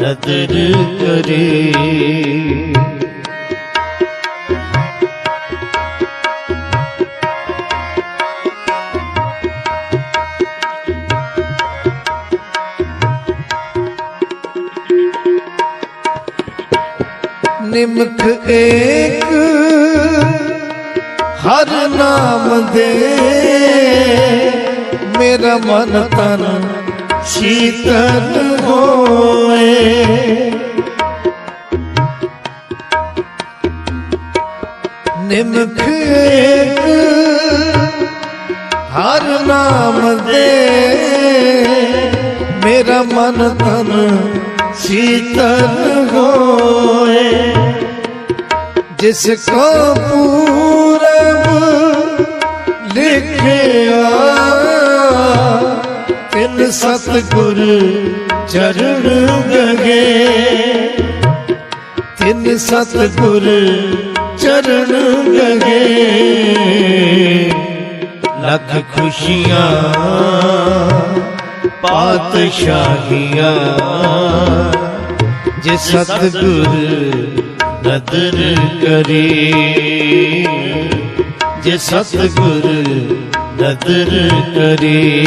ਨਦਰ ਕਰੇ ਨਿਮਖ ਏਕ ਹਰ ਨਾਮ ਦੇ। ਮੇਰਾ ਮਨ ਤਨ ਸ਼ੀਤਲ ਹੋਏ। ਨਿਮਖ ਏਕ ਹਰ ਨਾਮ ਦੇ। ਮੇਰਾ ਮਨ ਤਨ ਸ਼ੀਤਲ ਹੋਏ। ਜਿਸ ਕੋ ਪੂਰਬ ਲਿਖਿਆ ਤਿਨ ਸਤਗੁਰ ਚਰਨ ਗਗੇ। ਤਿਨ ਸਤਗੁਰ ਚਰਨ ਗਗੇ। ਲੱਖ ਖੁਸ਼ੀਆਂ, ਪਾਤਸ਼ਾਹੀਆਂ। ਜੇ ਸਤਗੁਰ ਨਦਰ ਕਰੇ, ਜੇ ਸਤਗੁਰ ਨਦਰ ਕਰੇ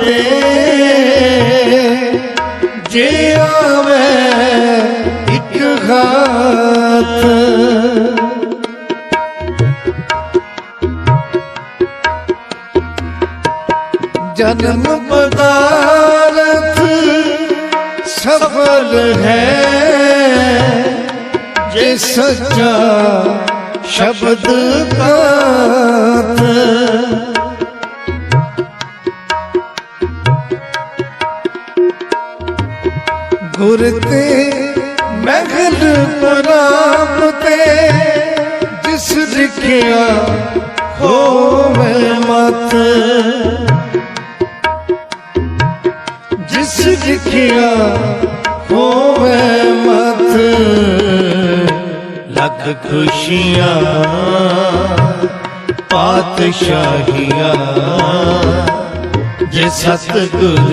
ਪਰਾਪਤੇ ਜੇ ਆਵੇ ਇੱਕ ਹਾਥ। ਜਨਮ ਪਦਾਰਥ ਸਫਲ ਹੈ। ਜੇ ਸੱਚਾ ਸ਼ਬਦ ਕਾਤ ਗੁਰ ਤੇ, ਮਹਿਲ ਪ੍ਰਾਪਤੇ ਜਿਸ ਲਿਖਿਆ ਹੋਵੇ ਮਤ। ਜਿਸ ਲਿਖਿਆ ਹੋਵੇ ਮਤ, ਲੱਖ ਖੁਸ਼ੀਆਂ, ਪਾਤਸ਼ਾਹੀਆਂ, ਜੇ ਸਤਗੁਰ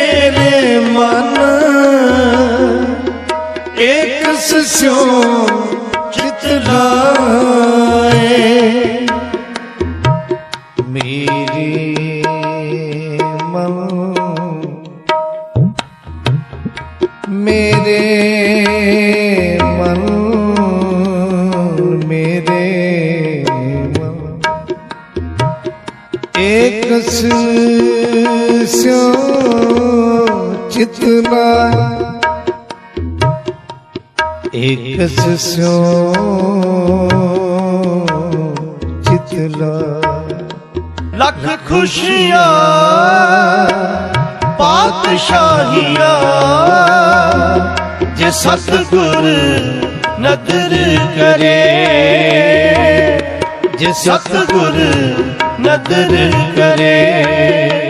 ਮੇਰੇ ਮਨ ਇੱਕ ਸਿਓ ਚਿਤ ਮੇਰੇ ਮਨ ਮੇਰੇ ਇੱਕ ਸਿਓ ਚਿਤ ਲਾਏ ਏਕ ਸਿਓ ਚਿਤ ਲਾਏ ਲੱਖ ਖੁਸ਼ੀਆਂ ਪਾਤਸ਼ਾਹੀਆਂ ਜੇ ਸਤਿਗੁਰ ਨਦਰ ਕਰੇ ਜੇ ਸਤਿਗੁਰ ਨਦਰ ਕਰੇ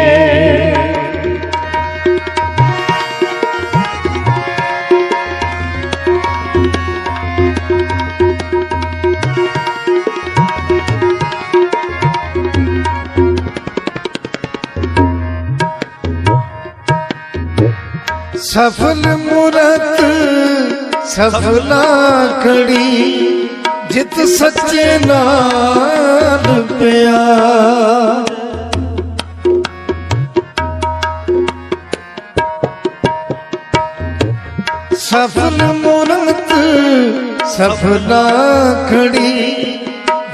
ਸਫਲ ਮੂਰਤ, ਸਫਲਾ ਖੜੀ ਜਿਤ ਸੱਚੇ ਨਾਲ ਪਿਆ ਸਫਲ ਮੂਰਤ, ਸਫਲਾ ਖੜੀ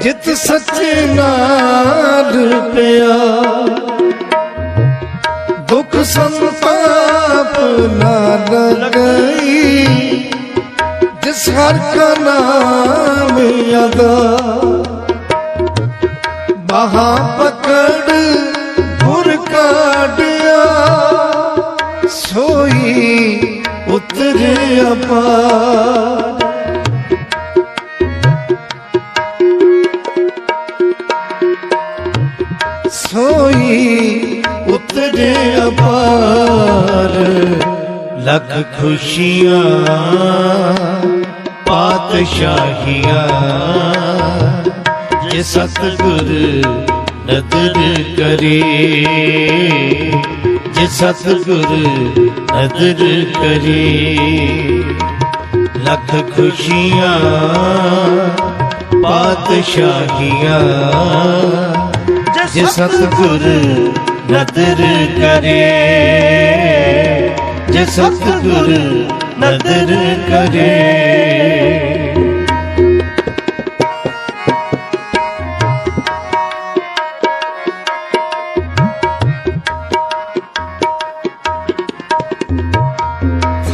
ਜਿਤ ਸੱਚੇ ਨਾਲ ਪਿਆ ਦੁੱਖ ਸੰਤਾਪ ਨਾ ਜਿਸ ਹਰ ਕਾ ਨਾਮ ਅਦਾ। ਮਹਾ ਪਕੜ ਗੁਰ ਕਾਢਿਆ ਸੋਈ ਉਤਰੇ ਅਪਾਰ। ਉਤਰੇ ਅਪਾਰ ਲੱਖ ਖੁਸ਼ੀਆਂ ਪਾਤਸ਼ਾਹੀਆਂ ਜੇ ਸਤਿਗੁਰ ਨਦਰ ਕਰੇ ਜੇ ਸਤਿਗੁਰ ਨਦਰ ਕਰੇ ਲੱਖ ਖੁਸ਼ੀਆਂ ਪਾਤਸ਼ਾਹੀਆਂ ਜੇ ਸਤਿਗੁਰ ਨਦਰ ਕਰੇ। ਜੇ ਸਤਿਗੁਰ ਨਦਰ ਕਰੇ।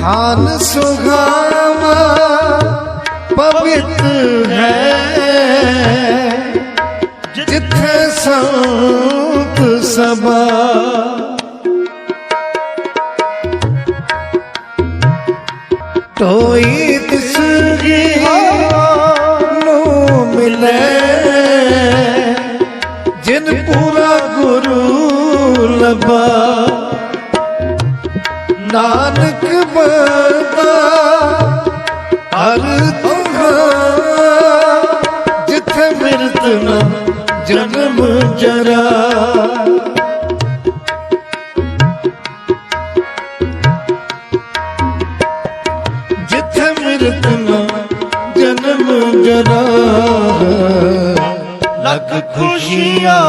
ਥਾਨ ਸੁਹਾਵਾ ਪਵਿੱਤ ਹੈ। ਜਿੱਥੇ ਸੰਤ ਸਭਾ। ਤੋਈ ਤਿਸਗੀ ਨੂੰ ਮਿਲੇ, ਜਿਨ ਪੂਰਾ ਗੁਰੂ ਲਬਾ ਨਾਨਕ ਬੰਦਾ ਹਰ ਤੁਮਾ ਜਿੱਥੇ ਮਿਰਤ ਨਾ ਜਨਮ ਜਰਾ। ਜਿੱਥੇ ਮਿਰਤ ਨਾ ਜਨਮ ਜਰਾ। ਲੱਖ ਖੁਸ਼ੀਆਂ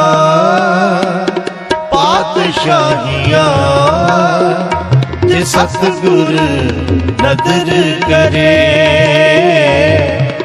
ਪਾਤਸ਼ਾਹੀਆਂ ਜੇ ਸਤਿਗੁਰ ਨਦਰ ਕਰੇ।